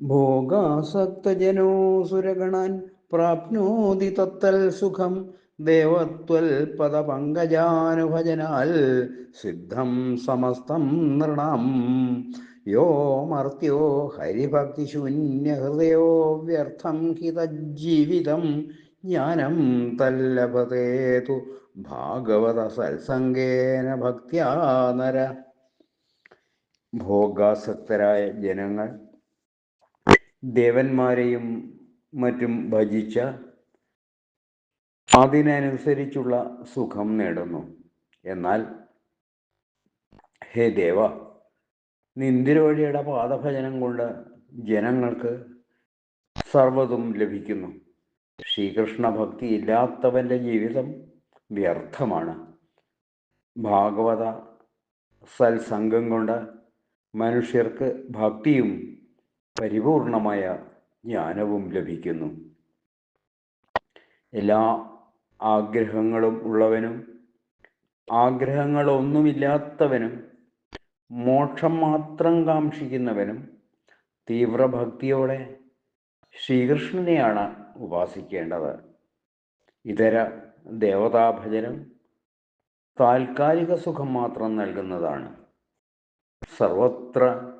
ഭോഗാസക്തജനോ സുരഗണാൻ പ്രാപ്നോതി തത്തൽ സുഖം. ദേവത്വൽ പദപങ്കജാനുഭജനാൽ സിദ്ധം സമസ്തം നൃണം. യോ മർത്യോ ഹരിഭക്തിശൂന്യഹൃദയോ വ്യർത്ഥം ഹിതജീവിതം ജ്ഞാനം തല്ലഭതേതു ഭാഗവത സത്സംഗേന ഭക്ത്യാ നര ഭോഗാസക്തരായ ജനങ്ങൾ ദേവന്മാരെയും മറ്റും ഭജിച്ച അതിനനുസരിച്ചുള്ള സുഖം നേടുന്നു. എന്നാൽ ഹേ ദേവ നിന്ദിരോഴിയുടെ പാദഭജനം കൊണ്ട് ജനങ്ങൾക്ക് സർവതും ലഭിക്കുന്നു. ശ്രീകൃഷ്ണ ഭക്തി ഇല്ലാത്തവന്റെ ജീവിതം വ്യർത്ഥമാണ്. ഭാഗവത സത്സംഗം കൊണ്ട് മനുഷ്യർക്ക് ഭക്തിയും പരിപൂർണമായ ജ്ഞാനവും ലഭിക്കുന്നു. എല്ലാ ആഗ്രഹങ്ങളും ഉള്ളവനും ആഗ്രഹങ്ങളൊന്നുമില്ലാത്തവനും മോക്ഷം മാത്രം കാക്ഷിക്കുന്നവനും തീവ്രഭക്തിയോടെ ശ്രീകൃഷ്ണനെയാണ് ഉപാസിക്കേണ്ടത്. ഇതര ദേവതാഭജനം താൽക്കാലിക സുഖം മാത്രം നൽകുന്നതാണ്. സർവത്ര